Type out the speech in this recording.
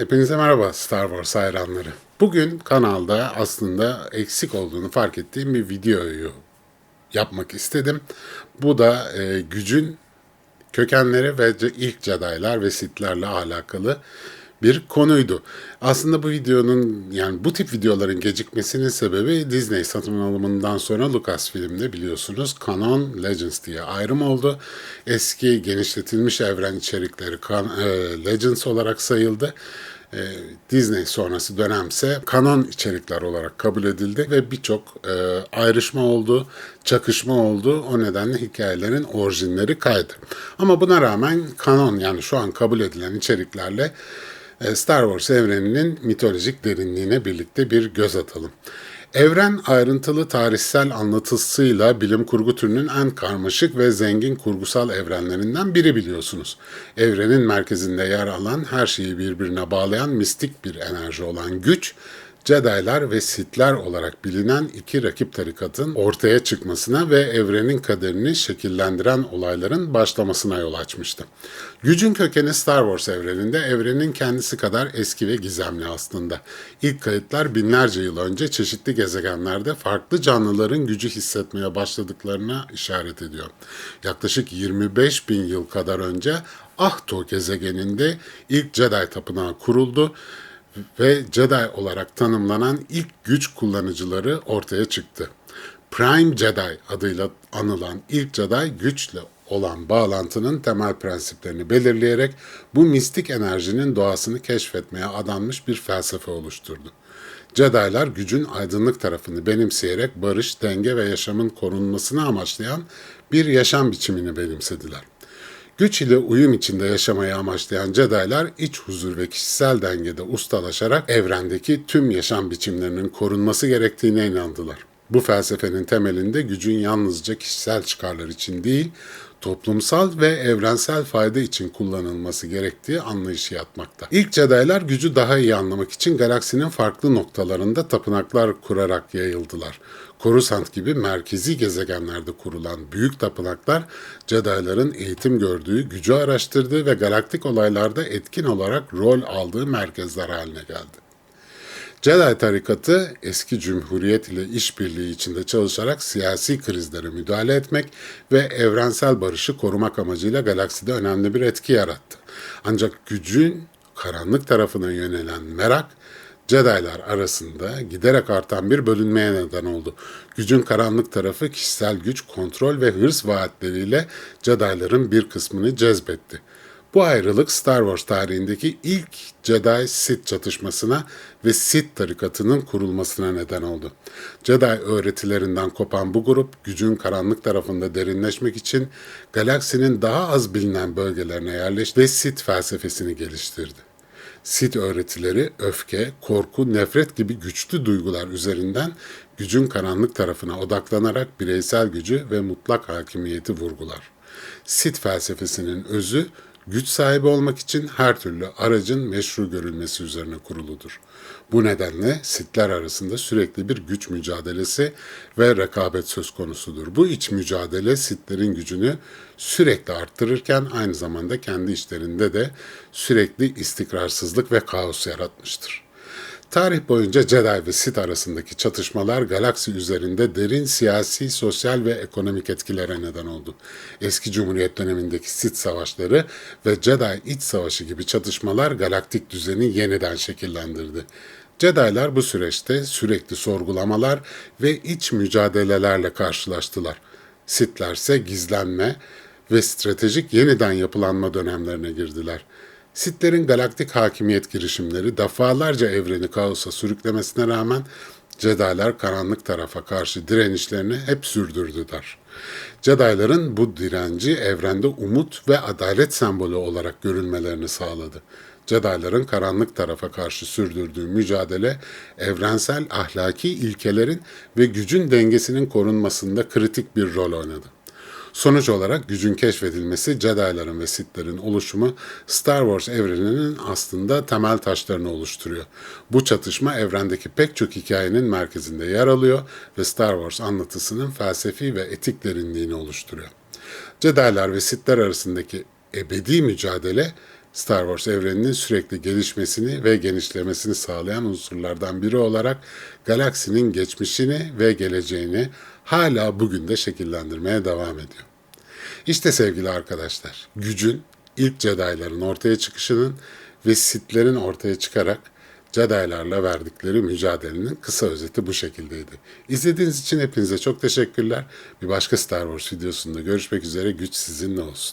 Hepinize merhaba Star Wars hayranları. Bugün kanalda aslında eksik olduğunu fark ettiğim bir videoyu yapmak istedim. Bu da e, gücün kökenleri ve ilk Jedi'lar ve Sith'lerle alakalı bir konuydu. Aslında bu videonun yani bu tip videoların gecikmesinin sebebi Disney satın alımından sonra Lucasfilm'de biliyorsunuz Canon Legends diye ayrım oldu. Eski genişletilmiş evren içerikleri e, Legends olarak sayıldı. E, Disney sonrası dönemse kanon içerikler olarak kabul edildi ve birçok e, ayrışma oldu, çakışma oldu. O nedenle hikayelerin orijinleri kaydı. Ama buna rağmen kanon yani şu an kabul edilen içeriklerle Star Wars evreninin mitolojik derinliğine birlikte bir göz atalım. Evren ayrıntılı tarihsel anlatısıyla bilim kurgu türünün en karmaşık ve zengin kurgusal evrenlerinden biri biliyorsunuz. Evrenin merkezinde yer alan her şeyi birbirine bağlayan mistik bir enerji olan güç, Jedi'lar ve Sith'ler olarak bilinen iki rakip tarikatın ortaya çıkmasına ve evrenin kaderini şekillendiren olayların başlamasına yol açmıştı. Gücün kökeni Star Wars evreninde evrenin kendisi kadar eski ve gizemli aslında. İlk kayıtlar binlerce yıl önce çeşitli gezegenlerde farklı canlıların gücü hissetmeye başladıklarına işaret ediyor. Yaklaşık 25 bin yıl kadar önce Ahto gezegeninde ilk Jedi tapınağı kuruldu ve Jedi olarak tanımlanan ilk güç kullanıcıları ortaya çıktı. Prime Jedi adıyla anılan ilk Jedi güçle olan bağlantının temel prensiplerini belirleyerek bu mistik enerjinin doğasını keşfetmeye adanmış bir felsefe oluşturdu. Jedi'lar gücün aydınlık tarafını benimseyerek barış, denge ve yaşamın korunmasını amaçlayan bir yaşam biçimini benimsediler. Güç ile uyum içinde yaşamayı amaçlayan Jedi'lar iç huzur ve kişisel dengede ustalaşarak evrendeki tüm yaşam biçimlerinin korunması gerektiğine inandılar. Bu felsefenin temelinde gücün yalnızca kişisel çıkarlar için değil, toplumsal ve evrensel fayda için kullanılması gerektiği anlayışı yatmakta. İlk Jedi'lar gücü daha iyi anlamak için galaksinin farklı noktalarında tapınaklar kurarak yayıldılar. Coruscant gibi merkezi gezegenlerde kurulan büyük tapınaklar Jedi'ların eğitim gördüğü, gücü araştırdığı ve galaktik olaylarda etkin olarak rol aldığı merkezler haline geldi. Jedi tarikatı eski cumhuriyet ile işbirliği içinde çalışarak siyasi krizlere müdahale etmek ve evrensel barışı korumak amacıyla galakside önemli bir etki yarattı. Ancak gücün karanlık tarafına yönelen merak Jedi'lar arasında giderek artan bir bölünmeye neden oldu. Gücün karanlık tarafı kişisel güç, kontrol ve hırs vaatleriyle Jedi'ların bir kısmını cezbetti. Bu ayrılık Star Wars tarihindeki ilk Jedi-Sith çatışmasına ve Sith tarikatının kurulmasına neden oldu. Jedi öğretilerinden kopan bu grup gücün karanlık tarafında derinleşmek için galaksinin daha az bilinen bölgelerine yerleşti ve Sith felsefesini geliştirdi. Sith öğretileri öfke, korku, nefret gibi güçlü duygular üzerinden gücün karanlık tarafına odaklanarak bireysel gücü ve mutlak hakimiyeti vurgular. Sith felsefesinin özü güç sahibi olmak için her türlü aracın meşru görülmesi üzerine kuruludur. Bu nedenle Sithler arasında sürekli bir güç mücadelesi ve rekabet söz konusudur. Bu iç mücadele Sithlerin gücünü sürekli arttırırken aynı zamanda kendi işlerinde de sürekli istikrarsızlık ve kaos yaratmıştır. Tarih boyunca Jedi ve Sith arasındaki çatışmalar galaksi üzerinde derin siyasi, sosyal ve ekonomik etkilere neden oldu. Eski Cumhuriyet dönemindeki Sith savaşları ve Jedi iç savaşı gibi çatışmalar galaktik düzeni yeniden şekillendirdi. Jedi'lar bu süreçte sürekli sorgulamalar ve iç mücadelelerle karşılaştılar. Sith'ler ise gizlenme ve stratejik yeniden yapılanma dönemlerine girdiler. Sithlerin galaktik hakimiyet girişimleri defalarca evreni kaosa sürüklemesine rağmen Jedi'lar karanlık tarafa karşı direnişlerini hep sürdürdüler. Jedi'ların bu direnci evrende umut ve adalet sembolü olarak görülmelerini sağladı. Jedi'ların karanlık tarafa karşı sürdürdüğü mücadele evrensel ahlaki ilkelerin ve gücün dengesinin korunmasında kritik bir rol oynadı. Sonuç olarak gücün keşfedilmesi, Jedi'ların ve Sith'lerin oluşumu Star Wars evreninin aslında temel taşlarını oluşturuyor. Bu çatışma evrendeki pek çok hikayenin merkezinde yer alıyor ve Star Wars anlatısının felsefi ve etik derinliğini oluşturuyor. Jedi'lar ve Sith'ler arasındaki ebedi mücadele Star Wars evreninin sürekli gelişmesini ve genişlemesini sağlayan unsurlardan biri olarak galaksinin geçmişini ve geleceğini hala bugün de şekillendirmeye devam ediyor. İşte sevgili arkadaşlar, gücün ilk Jedi'ların ortaya çıkışının ve Sith'lerin ortaya çıkarak Jedi'larla verdikleri mücadelenin kısa özeti bu şekildeydi. İzlediğiniz için hepinize çok teşekkürler. Bir başka Star Wars videosunda görüşmek üzere. Güç sizinle olsun.